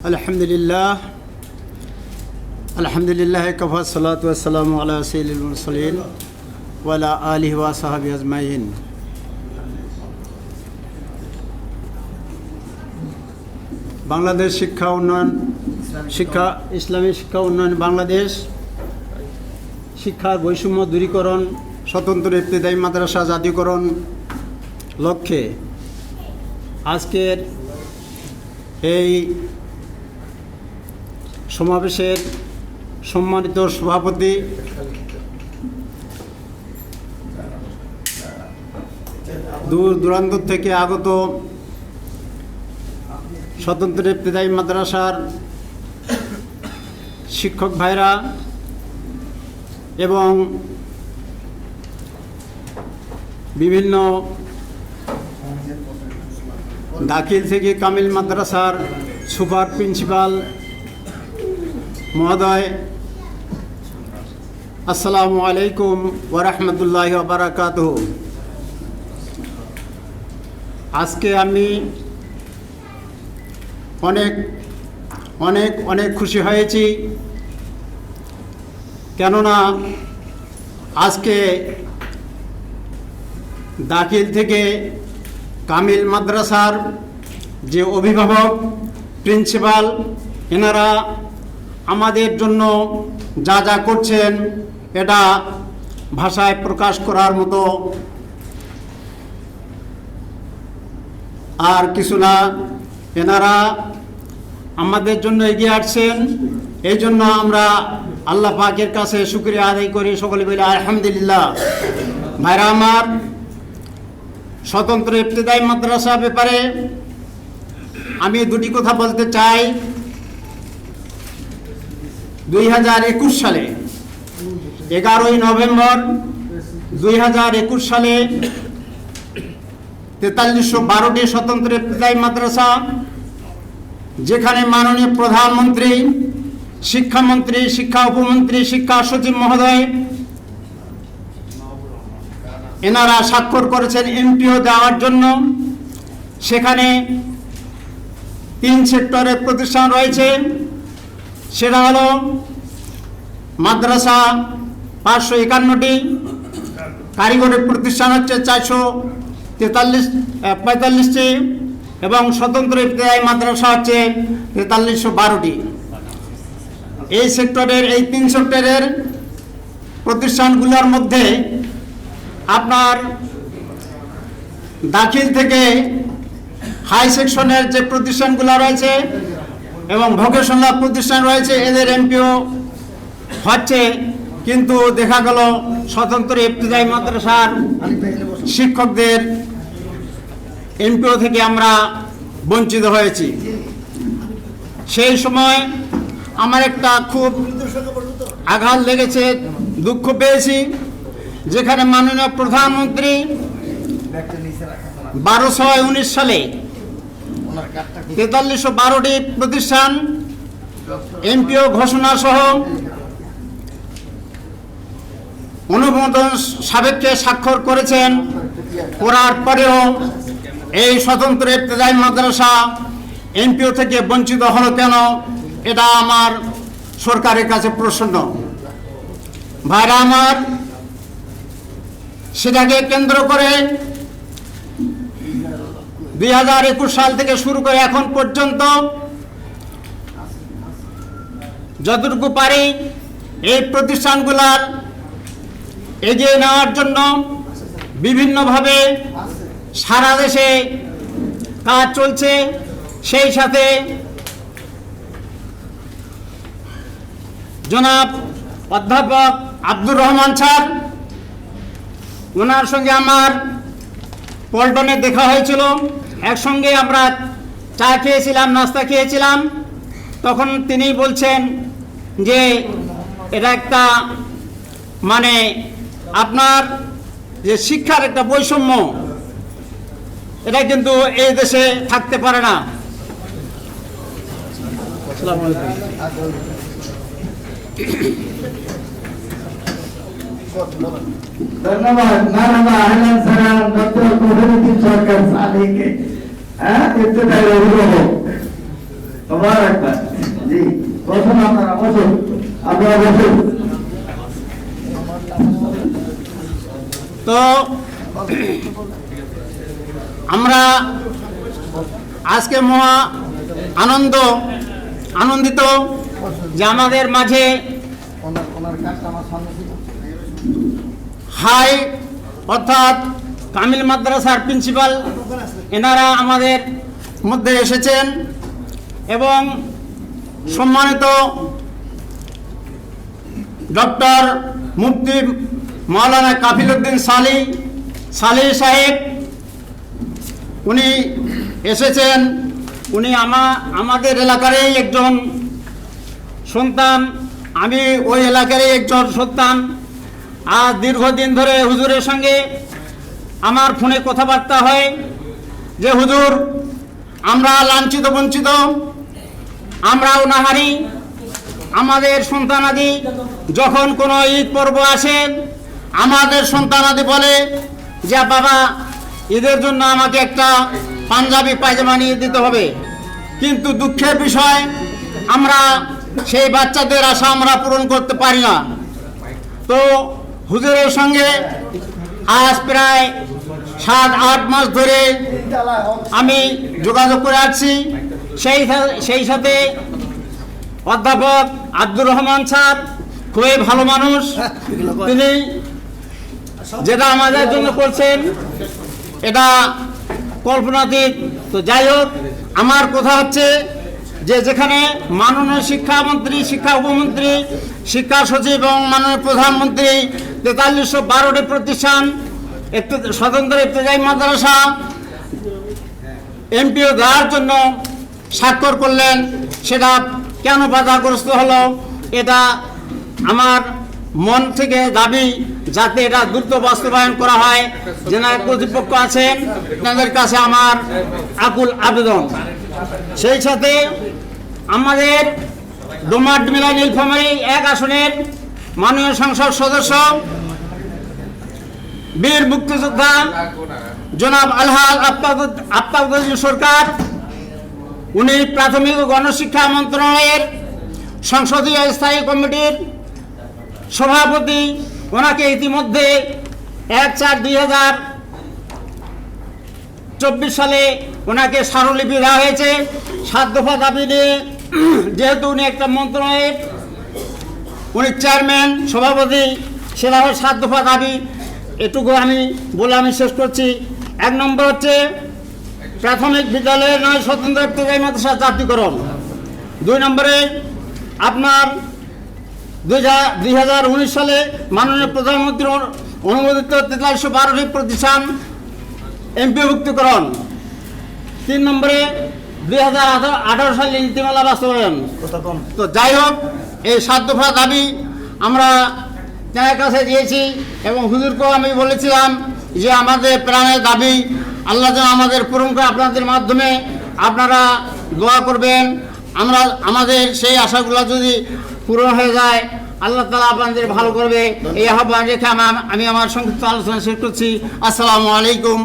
الحمد لله الحمد لله كفى الصلاة والسلام على سيد المرسلين وعلى آله وصحبه أجمعين বাংলাদেশ শিক্ষা উন্নয়ন শিক্ষা ইসলামী শিক্ষা উন্নয়ন বাংলাদেশ শিক্ষার বৈষম্য দূরীকরণ স্বতন্ত্র ইবতেদায়ী মাদ্রাসা জাতীয়করণ লক্ষ্যে আজকের এই সমাবেশের সম্মানিত সভাপতি দূর দূরান্ত থেকে আগত স্বতন্ত্র ইবতেদায়ী মাদ্রাসার শিক্ষক ভাইরা এবং বিভিন্ন দাখিল থেকে কামিল মাদ্রাসার সুপার প্রিন্সিপাল মহোদয়, আসসালামু আলাইকুম ওরহমতুল্লাহ বারাকাত আজকে আমি অনেক অনেক অনেক খুশি হয়েছি। কেননা আজকে দাখিল থেকে কামিল মাদ্রাসার যে অভিভাবক, প্রিন্সিপাল, এনারা আমাদের জন্য যা যা করছেন, এটা ভাষায় প্রকাশ করার মতো আর কিছু না। এনারা আমাদের জন্য এগিয়ে আসছেন। এই জন্য আমরা আল্লাহ পাকের কাছে শুক্রিয়া আদায় করি। সকলে বলে, আলহামদুলিল্লাহ। ভাইরা আমার, স্বতন্ত্র ইবতেদায়ী মাদ্রাসা ব্যাপারে আমি দুটি কথা বলতে চাই। দুই হাজার একুশ সালে, এগারোই নভেম্বর দুই হাজার একুশ সালে তেতাল্লিশশো বারোটি স্বতন্ত্র ইবতেদায়ী মাদ্রাসা, যেখানে মাননীয় প্রধানমন্ত্রী, শিক্ষামন্ত্রী, শিক্ষা উপমন্ত্রী, শিক্ষা সচিব মহোদয়, এনারা স্বাক্ষর করেছেন এমপিও দেওয়ার জন্য। সেখানে তিন সেক্টরের প্রতিষ্ঠান রয়েছে। সেটা হলো মাদ্রাসা পাঁচশো একান্নটি, কারিগরি প্রতিষ্ঠান হচ্ছে চারশো তেতাল্লিশ পঁয়তাল্লিশটি এবং স্বতন্ত্র ইবতদায়ী মাদ্রাসা হচ্ছে তেতাল্লিশশো বারোটি। এই সেক্টরের, এই তিন সেক্টরের প্রতিষ্ঠানগুলোর মধ্যে আপনার দাখিল থেকে হাই সেকশনের যে প্রতিষ্ঠানগুলো রয়েছে এবং ভোকেশনাল প্রতিষ্ঠান রয়েছে, এদের এমপিও হচ্ছে, কিন্তু দেখা গেল স্বতন্ত্র ইবতদায়ী মাদ্রাসার শিক্ষকদের এমপিও থেকে আমরা বঞ্চিত হয়েছি। সেই সময় আমার একটা খুব আঘাত লেগেছে, দুঃখ পেয়েছি, যেখানে মাননীয় প্রধানমন্ত্রী বারো ছয় উনিশ সালে তেতাল্লিশশো বারোটি প্রতিষ্ঠান, এমপিও ঘোষণা সহ অনুমোদন সাবেককে স্বাক্ষর করেছেন। করার পরেও এই স্বতন্ত্র ইবতদায়ী মাদ্রাসা এমপিও থেকে বঞ্চিত হলো কেন, এটা আমার সরকারের কাছে প্রশ্ন। ভাইরা আমার, সেটাকে কেন্দ্র করে দুই হাজার একুশ সাল থেকে শুরু করে এখন পর্যন্ত যতটুকু পারি এই প্রতিষ্ঠানগুলার এগিয়ে নেওয়ার জন্য বিভিন্নভাবে সারা দেশে কাজ চলছে। সেই সাথে জনাব অধ্যাপক আব্দুর রহমান স্যার, ওনার সঙ্গে আমার পল্টনে দেখা হয়েছিল। একসঙ্গে আমরা চা খেয়েছিলাম, নাস্তা খেয়েছিলাম তখন তিনি বলছেন যে, এটা একটা মানে আপনার যে শিক্ষার একটা বৈষম্য, এটা কিন্তু এই দেশে থাকতে পারে না আসসালামু আলাইকুম। ধন্যবাদ। মানবা আহলান সালাম সরকার সালেকে হ্যাঁ জি আপনারা, বসুন। আপনারা বসুন। তো, আমরা আজকে মহা আনন্দ, আনন্দিত যে আমাদের মাঝে হাই, অর্থাৎ কামিল মাদ্রাসার প্রিন্সিপাল, এনারা আমাদের মধ্যে এসেছেন এবং সম্মানিত ডক্টর মুফতি মাওলানা কাফিলউদ্দিন সালি সালি সাহেব, উনি এসেছেন। উনি আমা, আমাদের এলাকারই একজন সন্তান, আমি ওই এলাকারই একজন সন্তান। আর দীর্ঘদিন ধরে হুজুরের সঙ্গে আমার ফোনে কথাবার্তা হয় যে, হুজুর, আমরা লাঞ্ছিত, বঞ্চিত আমরা অনাহারি আমাদের সন্তানাদি যখন কোনো ঈদ পর্ব আসে, আমাদের সন্তানাদি বলে যে বাবা, ঈদের জন্য আমাকে একটা পাঞ্জাবি পায়জামা নিয়ে দিতে হবে। কিন্তু দুঃখের বিষয়, আমরা সেই বাচ্চাদের আশা আমরা পূরণ করতে পারি না। তো হুজুরের সঙ্গে আজ প্রায় সাত, আট মাস ধরে আমি যোগাযোগ করে আসছি। সেই সেই সাথে অধ্যাপক আব্দুর রহমান স্যার, খুবই ভালো মানুষ। তিনি যেটা আমাদের জন্য করছেন, এটা কল্পনাতীত। তো যাই হোক, আমার কথা হচ্ছে যে যেখানে মাননীয় শিক্ষামন্ত্রী, শিক্ষা উপমন্ত্রী, শিক্ষা সচিব এবং মাননীয় প্রধানমন্ত্রী, তেতাল্লিশশো বারোটি প্রতিষ্ঠান, একটু স্বতন্ত্র ইফতেজাই মাদ্রাসা, এমপিও দেওয়ার জন্য স্বাক্ষর করলেন। সেটা কেন বাধাগ্রস্ত হলো? এটা আমার মন থেকে দাবি যাতে এটা দ্রুত বাস্তবায়ন করা হয়। যেনার কর্তৃপক্ষ আছেন, তাদের কাছে আমার আকুল আবেদন। সেই সাথে আমাদের ডোমার মিলা নীলফামারী এক আসনের মাননীয় সংসদ সদস্য, বীর মুক্তিযোদ্ধা জনাব আলহাল আফতাবুদ্দিন সরকার, উনি প্রাথমিক ও গণশিক্ষা মন্ত্রণালয়ের সংসদীয় স্থায়ী কমিটির সভাপতি। ওনাকে ইতিমধ্যে এক চার দুই হাজার চব্বিশ সালে ওনাকে স্মারকলিপি দেওয়া হয়েছে। সাত দফা দাবি নিয়ে যেহেতু উনি একটা মন্ত্রণালয়ের, উনি চেয়ারম্যান সভাপতি সেটা হল সাত দফা দাবি, এটুকু আমি বলে আমি শেষ করছি। এক নম্বর হচ্ছে প্রাথমিক বিদ্যালয়ে নয় স্বতন্ত্র ইফতেদায়ী মাদ্রাসা জাতীয়করণ। দুই নম্বরে আপনার দুই হাজার উনিশ সালে মাননীয় প্রধানমন্ত্রী অনুমোদিত তেতাল্লিশশো বারোটি প্রতিষ্ঠান এমপিভুক্তিকরণ। তিন নম্বরে দুই হাজার আঠারো সালে নীতিমালা বাস্তবায়ন। তো যাই হোক এই সাত দফা দাবি আমরা তার কাছে দিয়েছি এবং হুজুরকেও আমি বলেছিলাম যে আমাদের প্রাণের দাবি আল্লাহ যেন আমাদের পূরণ করে আপনাদের মাধ্যমে আপনারা দোয়া করবেন। আমরা আমাদের সেই আশাগুলো যদি পূরণ হয়ে যায় আল্লাহ তালা আপনাদের ভালো করবে। এই আহ্বান রেখে আমি আমার সংক্ষিপ্ত আলোচনা শেষ করছি। আসসালামু আলাইকুম।